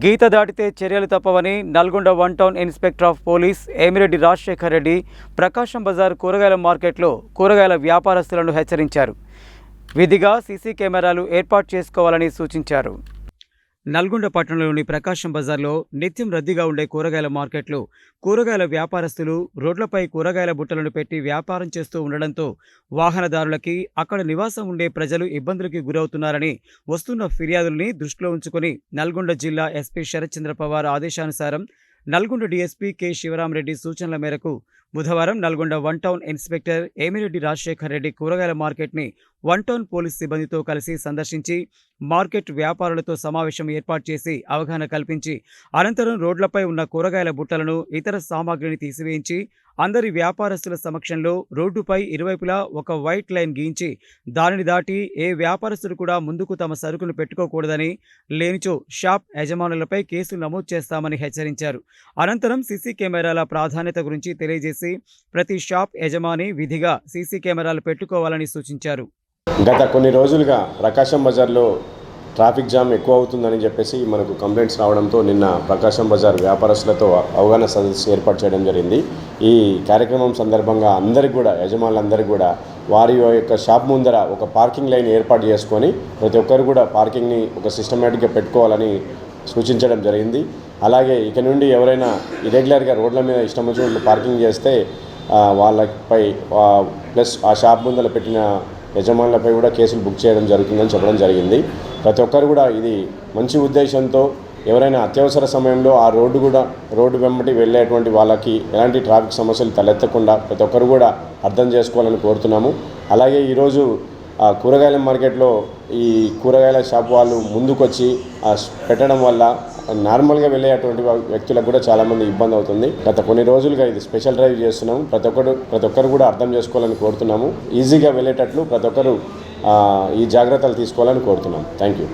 గీత దాటితే చర్యలు తప్పవని Nalgonda one town inspector of police Emireddy Rajasekhar Reddy Prakasam Bazar కూరగాయల మార్కెట్లో కూరగాయల వ్యాపారస్తులను హెచ్చరించారు. విధిగా సీసీ కెమెరాలు ఏర్పాటు చేసుకోవాలని సూచించారు. నల్గొండ పట్టణంలోని ప్రకాశం బజార్లో నిత్యం రద్దీగా ఉండే కూరగాయల మార్కెట్లు కూరగాయల వ్యాపారస్తులు రోడ్లపై కూరగాయల బుట్టలను పెట్టి వ్యాపారం చేస్తూ ఉండడంతో వాహనదారులకి అక్కడ నివాసం ఉండే ప్రజలు ఇబ్బందులకి గురవుతున్నారని వస్తున్న ఫిర్యాదుల్ని దృష్టిలో ఉంచుకొని నల్గొండ జిల్లా ఎస్పీ శరత్చంద్ర పవార్ ఆదేశానుసారం నల్గొండ డీఎస్పీ కె శివరామరెడ్డి సూచనల మేరకు బుధవారం Nalgonda one town inspector Emireddy Rajasekhar Reddy కూరగాయల మార్కెట్ని వన్ టౌన్ పోలీస్ సిబ్బందితో కలిసి సందర్శించి మార్కెట్ వ్యాపారులతో సమావేశం ఏర్పాటు చేసి అవగాహన కల్పించి అనంతరం రోడ్లపై ఉన్న కూరగాయల బుట్టలను ఇతర సామాగ్రిని తీసివేయించి అందరి వ్యాపారస్తుల సమక్షంలో రోడ్డుపై ఇరువైపులా ఒక వైట్ లైన్ గీయించి దానిని దాటి ఏ వ్యాపారస్తుడు కూడా ముందుకు తమ సరుకును పెట్టుకోకూడదని లేనిచో షాప్ యజమానులపై కేసులు నమోదు చేస్తామని హెచ్చరించారు. అనంతరం సీసీ కెమెరాల ప్రాధాన్యత గురించి తెలియజేసి ప్రతి షాప్ యజమాని విధిగా సీసీ కెమెరాలు పెట్టుకోవాలని సూచించారు. గత కొన్ని రోజులుగా ప్రకాశం బజార్లో ట్రాఫిక్ జామ్ ఎక్కువ అవుతుందని చెప్పేసి మనకు కంప్లైంట్స్ రావడంతో నిన్న ప్రకాశం బజార్ వ్యాపారస్తులతో అవగాహన సదస్సు ఏర్పాటు చేయడం జరిగింది. ఈ కార్యక్రమం సందర్భంగా అందరికి కూడా యజమానులందరికీ కూడా వారి యొక్క షాప్ ముందర ఒక పార్కింగ్ లైన్ ఏర్పాటు చేసుకొని ప్రతి ఒక్కరు కూడా పార్కింగ్ని ఒక సిస్టమేటిక్గా పెట్టుకోవాలని సూచించడం జరిగింది. అలాగే ఇక నుండి ఎవరైనా ఇరెగ్యులర్గా రోడ్ల మీద ఇష్టం వచ్చినట్లు పార్కింగ్ చేస్తే వాళ్ళపై ప్లస్ ఆ షాప్ ముందర పెట్టిన యజమానులపై కూడా కేసులు బుక్ చేయడం జరుగుతుందని చెప్పడం జరిగింది. ప్రతి ఒక్కరు కూడా ఇది మంచి ఉద్దేశంతో ఎవరైనా అత్యవసర సమయంలో ఆ రోడ్డు కూడా రోడ్డు వెంబడి వెళ్ళేటువంటి వాళ్ళకి ఎలాంటి ట్రాఫిక్ సమస్యలు తలెత్తకుండా ప్రతి ఒక్కరు కూడా అర్థం చేసుకోవాలని కోరుతున్నాము. అలాగే ఈరోజు ఆ కూరగాయల మార్కెట్లో ఈ కూరగాయల షాప్ వాళ్ళు ముందుకొచ్చి పెట్టడం వల్ల నార్మల్గా వెళ్ళేటువంటి అటువంటి వ్యక్తులకు కూడా చాలామంది ఇబ్బంది అవుతుంది. గత కొన్ని రోజులుగా ఇది స్పెషల్ డ్రైవ్ చేస్తున్నాం. ప్రతి ఒక్కరు ప్రతి ఒక్కరు కూడా అర్థం చేసుకోవాలని కోరుతున్నాము. ఈజీగా వెళ్ళేటట్లు ప్రతి ఒక్కరు ఈ జాగ్రత్తలు తీసుకోవాలని కోరుతున్నాం థ్యాంక్ యూ.